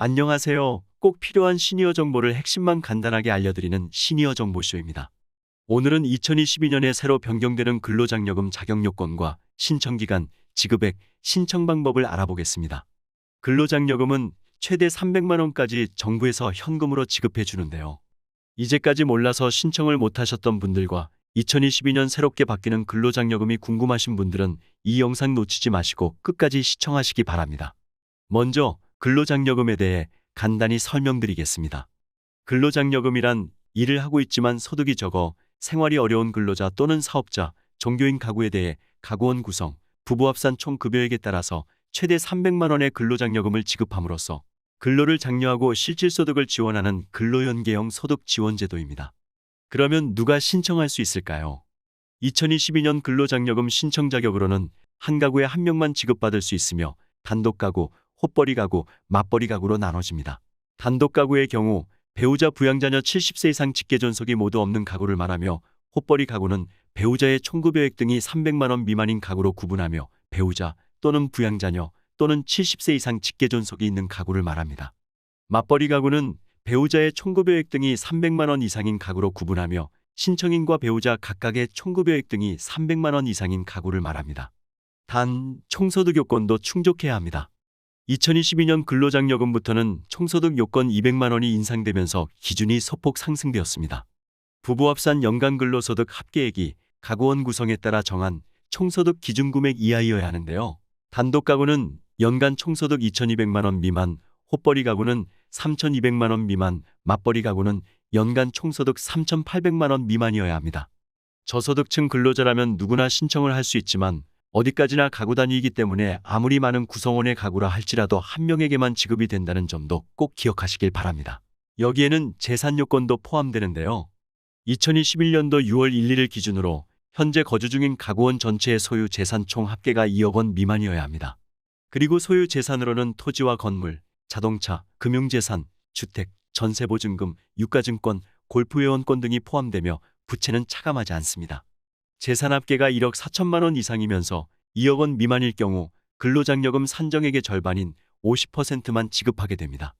안녕하세요. 꼭 필요한 시니어 정보를 핵심만 간단하게 알려드리는 시니어 정보쇼입니다. 오늘은 2022년에 새로 변경되는 근로장려금 자격요건과 신청기간, 지급액, 신청 방법을 알아보겠습니다. 근로장려금은 최대 300만원까지 정부에서 현금으로 지급해 주는데요. 이제까지 몰라서 신청을 못하셨던 분들과 2022년 새롭게 바뀌는 근로장려금이 궁금하신 분들은 이 영상 놓치지 마시고 끝까지 시청하시기 바랍니다. 먼저 근로장려금에 대해 간단히 설명드리겠습니다. 근로장려금이란 일을 하고 있지만 소득이 적어 생활이 어려운 근로자 또는 사업자, 종교인 가구에 대해 가구원 구성, 부부 합산 총 급여액에 따라서 최대 300만 원의 근로장려금을 지급함으로써 근로를 장려하고 실질소득을 지원하는 근로연계형 소득 지원제도입니다. 그러면 누가 신청할 수 있을까요? 2022년 근로장려금 신청 자격으로는 한 가구에 한 명만 지급받을 수 있으며 단독 가구, 호벌이 가구, 맞벌이 가구로 나눠집니다. 단독 가구의 경우 배우자 부양자녀 70세 이상 직계존속이 모두 없는 가구를 말하며 호벌이 가구는 배우자의 총급여액 등이 300만 원 미만인 가구로 구분하며 배우자 또는 부양자녀 또는 70세 이상 직계존속이 있는 가구를 말합니다. 맞벌이 가구는 배우자의 총급여액 등이 300만 원 이상인 가구로 구분하며 신청인과 배우자 각각의 총급여액 등이 300만 원 이상인 가구를 말합니다. 단 총소득 요건도 충족해야 합니다. 2022년 근로장려금부터는 총소득 요건 200만 원이 인상되면서 기준이 소폭 상승되었습니다. 부부 합산 연간 근로소득 합계액이 가구원 구성에 따라 정한 총소득 기준 금액 이하여야 하는데요. 단독 가구는 연간 총소득 2,200만 원 미만, 호벌이 가구는 3,200만 원 미만, 맞벌이 가구는 연간 총소득 3,800만 원 미만이어야 합니다. 저소득층 근로자라면 누구나 신청을 할 수 있지만 어디까지나 가구 단위이기 때문에 아무리 많은 구성원의 가구라 할지라도 한 명에게만 지급이 된다는 점도 꼭 기억하시길 바랍니다. 여기에는 재산 요건도 포함되는데요. 2021년도 6월 1일을 기준으로 현재 거주 중인 가구원 전체의 소유 재산 총 합계가 2억 원 미만이어야 합니다. 그리고 소유 재산으로는 토지와 건물, 자동차, 금융재산, 주택, 전세보증금, 유가증권, 골프회원권 등이 포함되며 부채는 차감하지 않습니다. 재산 합계가 1억 4천만 원 이상이면서 2억 원 미만일 경우 근로장려금 산정액의 절반인 50%만 지급하게 됩니다.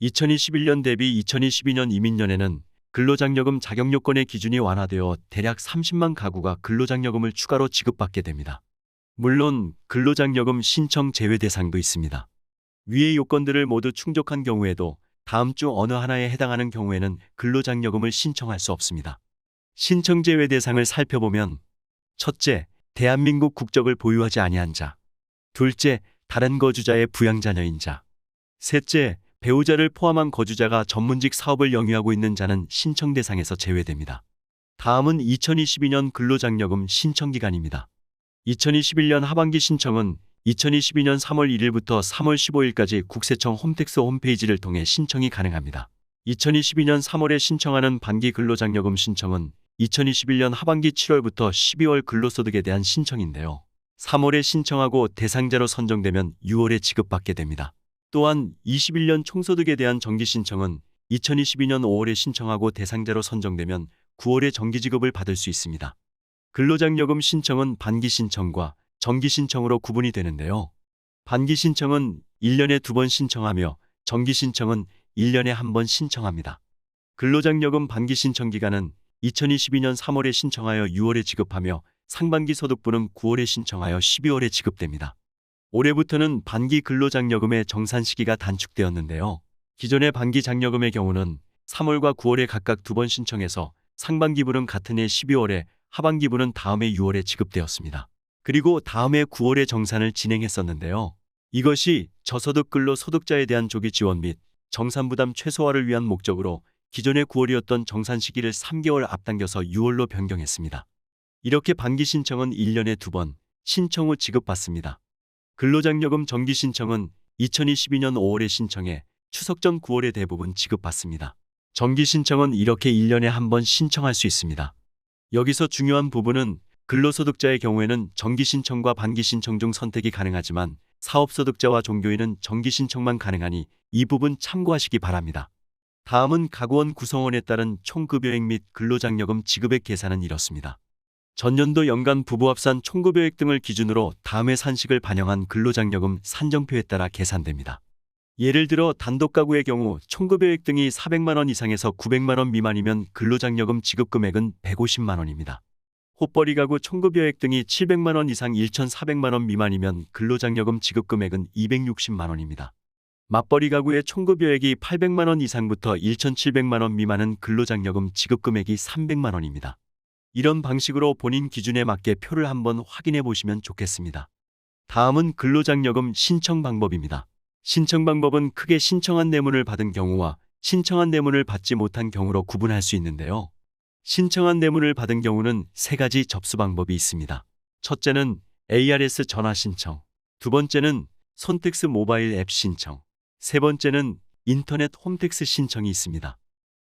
2021년 대비 2022년 이민년에는 근로장려금 자격요건의 기준이 완화되어 대략 30만 가구가 근로장려금을 추가로 지급받게 됩니다. 물론 근로장려금 신청 제외 대상도 있습니다. 위의 요건들을 모두 충족한 경우에도 다음 중 어느 하나에 해당하는 경우에는 근로장려금을 신청할 수 없습니다. 신청 제외 대상을 살펴보면 첫째, 대한민국 국적을 보유하지 아니한 자. 둘째, 다른 거주자의 부양자녀인 자. 셋째, 배우자를 포함한 거주자가 전문직 사업을 영위하고 있는 자는 신청 대상에서 제외됩니다. 다음은 2022년 근로장려금 신청 기간입니다. 2021년 하반기 신청은 2022년 3월 1일부터 3월 15일까지 국세청 홈택스 홈페이지를 통해 신청이 가능합니다. 2022년 3월에 신청하는 반기 근로장려금 신청은 2021년 하반기 7월부터 12월 근로소득에 대한 신청인데요. 3월에 신청하고 대상자로 선정되면 6월에 지급받게 됩니다. 또한 21년 총소득에 대한 정기 신청은 2022년 5월에 신청하고 대상자로 선정되면 9월에 정기 지급을 받을 수 있습니다. 근로장려금 신청은 반기 신청과 정기 신청으로 구분이 되는데요. 반기 신청은 1년에 두 번 신청하며 정기 신청은 1년에 한 번 신청합니다. 근로장려금 반기 신청 기간은 2022년 3월에 신청하여 6월에 지급하며 상반기 소득부는 9월에 신청하여 12월에 지급됩니다. 올해부터는 반기 근로장려금의 정산 시기가 단축되었는데요. 기존의 반기 장려금의 경우는 3월과 9월에 각각 두 번 신청해서 상반기분은 같은 해 12월에 하반기분은 다음 해 6월에 지급되었습니다. 그리고 다음 해 9월에 정산을 진행했었는데요. 이것이 저소득 근로 소득자에 대한 조기 지원 및 정산 부담 최소화를 위한 목적으로 기존의 9월이었던 정산 시기를 3개월 앞당겨서 6월로 변경했습니다. 이렇게 반기 신청은 1년에 두 번 신청 후 지급받습니다. 근로장려금 정기 신청은 2022년 5월에 신청해 추석 전 9월에 대부분 지급받습니다. 정기 신청은 이렇게 1년에 한 번 신청할 수 있습니다. 여기서 중요한 부분은 근로소득자의 경우에는 정기 신청과 반기 신청 중 선택이 가능하지만 사업소득자와 종교인은 정기 신청만 가능하니 이 부분 참고하시기 바랍니다. 다음은 가구원 구성원에 따른 총급여액 및 근로장려금 지급액 계산은 이렇습니다. 전년도 연간 부부합산 총급여액 등을 기준으로 다음의 산식을 반영한 근로장려금 산정표에 따라 계산됩니다. 예를 들어 단독 가구의 경우 총급여액 등이 400만 원 이상에서 900만 원 미만이면 근로장려금 지급 금액은 150만 원입니다. 호벌이 가구 총급여액 등이 700만 원 이상 1,400만 원 미만이면 근로장려금 지급 금액은 260만 원입니다. 맞벌이 가구의 총급여액이 800만 원 이상부터 1,700만 원 미만은 근로장려금 지급 금액이 300만 원입니다. 이런 방식으로 본인 기준에 맞게 표를 한번 확인해 보시면 좋겠습니다. 다음은 근로장려금 신청 방법입니다. 신청 방법은 크게 신청한 뇌문을 받은 경우와 신청한 뇌문을 받지 못한 경우로 구분할 수 있는데요. 신청한 뇌문을 받은 경우는 세 가지 접수 방법이 있습니다. 첫째는 ARS 전화 신청, 두 번째는 손택스 모바일 앱 신청, 세 번째는 인터넷 홈택스 신청이 있습니다.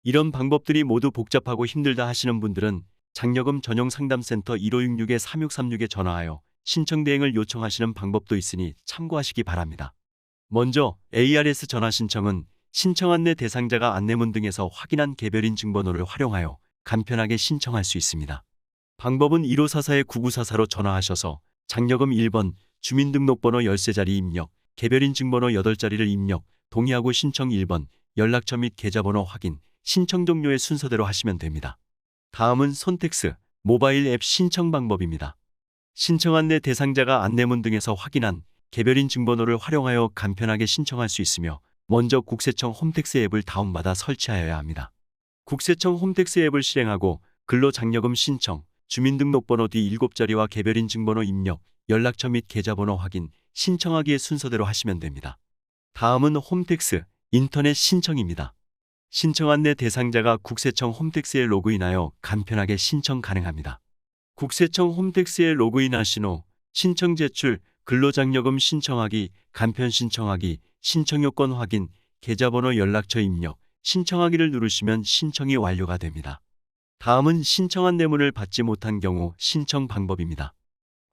이런 방법들이 모두 복잡하고 힘들다 하시는 분들은 장려금 전용 상담센터 1566-3636에 전화하여 신청 대행을 요청하시는 방법도 있으니 참고하시기 바랍니다. 먼저 ARS 전화 신청은 신청 안내 대상자가 안내문 등에서 확인한 개별인 증번호를 활용하여 간편하게 신청할 수 있습니다. 방법은 1544-9944로 전화하셔서 장려금 1번, 주민등록번호 13자리 입력, 개별인 증번호 8자리를 입력, 동의하고 신청 1번, 연락처 및 계좌번호 확인, 신청 종료의 순서대로 하시면 됩니다. 다음은 손택스, 모바일 앱 신청 방법입니다. 신청 안내 대상자가 안내문 등에서 확인한 개별인 증번호를 활용하여 간편하게 신청할 수 있으며 먼저 국세청 홈택스 앱을 다운받아 설치하여야 합니다. 국세청 홈택스 앱을 실행하고 근로장려금 신청, 주민등록번호 뒤 7자리와 개별인 증번호 입력, 연락처 및 계좌번호 확인, 신청하기의 순서대로 하시면 됩니다. 다음은 홈택스, 인터넷 신청입니다. 신청 안내 대상자가 국세청 홈택스에 로그인하여 간편하게 신청 가능합니다. 국세청 홈택스에 로그인하신 후 신청 제출, 근로장려금 신청하기, 간편 신청하기, 신청 요건 확인, 계좌번호 연락처 입력, 신청하기를 누르시면 신청이 완료가 됩니다. 다음은 신청한 뇌문을 받지 못한 경우 신청 방법입니다.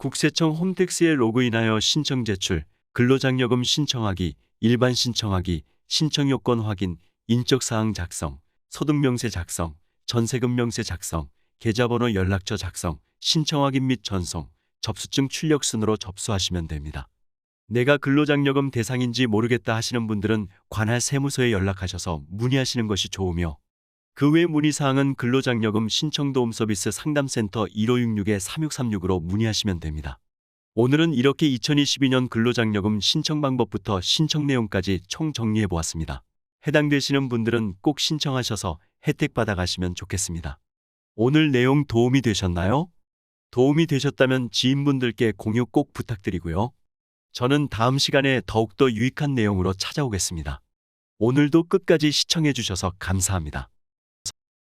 국세청 홈택스에 로그인하여 신청 제출, 근로장려금 신청하기, 일반 신청하기, 신청 요건 확인, 인적사항 작성, 소득명세 작성, 전세금 명세 작성, 계좌번호 연락처 작성, 신청 확인 및 전송, 접수증 출력 순으로 접수하시면 됩니다. 내가 근로장려금 대상인지 모르겠다 하시는 분들은 관할 세무서에 연락하셔서 문의하시는 것이 좋으며 그 외 문의사항은 근로장려금 신청도움 서비스 상담센터 1566-3636으로 문의하시면 됩니다. 오늘은 이렇게 2022년 근로장려금 신청 방법부터 신청 내용까지 총 정리해 보았습니다. 해당되시는 분들은 꼭 신청하셔서 혜택 받아가시면 좋겠습니다. 오늘 내용 도움이 되셨나요? 도움이 되셨다면 지인분들께 공유 꼭 부탁드리고요. 저는 다음 시간에 더욱더 유익한 내용으로 찾아오겠습니다. 오늘도 끝까지 시청해 주셔서 감사합니다.